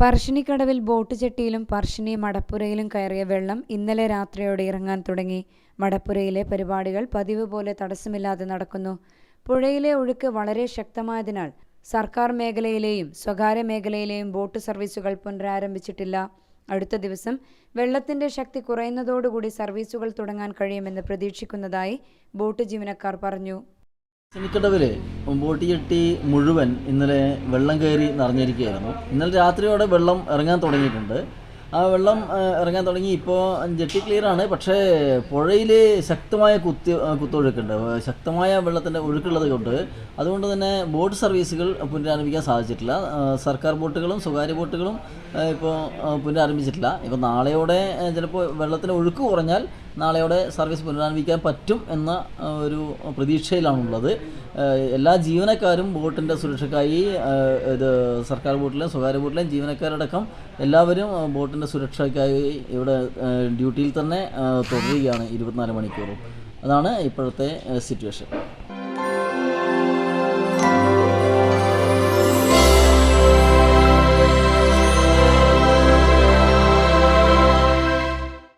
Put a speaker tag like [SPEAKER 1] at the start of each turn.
[SPEAKER 1] പറശ്ശിനിക്കടവിൽ boat ജെട്ടിയിലും Parassini മടപ്പുരയിലും കയറിയ വെള്ളം ഇന്നലെ രാത്രിയോടെ ഇറങ്ങാൻ തുടങ്ങി. മടപ്പുരയിലെ പരിപാടികൾ പതിവ് പോലെ തടസ്സമില്ലാതെ നടക്കുന്നു. പുഴയിലെ ഒഴുക്ക് വളരെ ശക്തമായതിനാൽ സർക്കാർ മേഖലയിലെയും സ്വകാര്യ മേഖലയിലെയും ബോട്ട് സർവീസുകൾ പുനരാരംഭിച്ചിട്ടില്ല. അടുത്ത ദിവസം വെള്ളത്തിന്റെ ശക്തി കുറയുന്നതോടുകൂടി സർവീസുകൾ തുടങ്ങാൻ കഴിയുമെന്ന് പ്രതീക്ഷിക്കുന്നതായി ബോട്ട് ജീവനക്കാർ പറഞ്ഞു.
[SPEAKER 2] ചെനിക്കടവിൽ ബോട്ട് ജെട്ടി മുഴുവൻ ഇന്നലെ വെള്ളം കയറി നിറഞ്ഞിരിക്കുകയായിരുന്നു. ഇന്നലെ രാത്രിയോടെ വെള്ളം ഇറങ്ങാൻ തുടങ്ങിയിട്ടുണ്ട്. ആ വെള്ളം ഇറങ്ങാൻ തുടങ്ങി. ഇപ്പോൾ ജെട്ടി ക്ലിയർ ആണ്. പക്ഷേ പുഴയിൽ ശക്തമായ കുത്തി കുത്തൊഴുക്കുണ്ട്. ശക്തമായ വെള്ളത്തിന്റെ ഒഴുക്കുള്ളത് കൊണ്ട് അതുകൊണ്ട് തന്നെ ബോട്ട് സർവീസുകൾ പുനരാരംഭിക്കാൻ സാധിച്ചിട്ടില്ല. സർക്കാർ ബോട്ടുകളും സ്വകാര്യ ബോട്ടുകളും ഇപ്പോൾ പുനരാരംഭിച്ചിട്ടില്ല. ഇപ്പോൾ നാളെയോടെ ചിലപ്പോൾ വെള്ളത്തിന്റെ ഒഴുക്ക് കുറഞ്ഞാൽ നാളെയോടെ സർവീസ് പുനരാരംഭിക്കാൻ പറ്റും എന്ന ഒരു പ്രതീക്ഷയിലാണുള്ളത്. എല്ലാ ജീവനക്കാരും ബോട്ടിന്റെ സുരക്ഷയ്ക്കായി ഇത് സർക്കാർ ബോട്ടിലെയും സ്വകാര്യ ബോട്ടിലെയും ജീവനക്കാരടക്കം എല്ലാവരും ആ, ബോട്ടിന്റെ സുരക്ഷയ്ക്കായി ഇവിടെ ഡ്യൂട്ടിയിൽ തന്നെ തുടരുകയാണ് ഇരുപത്തിനാല് മണിക്കൂറും. അതാണ് ഇപ്പോഴത്തെ സിറ്റുവേഷൻ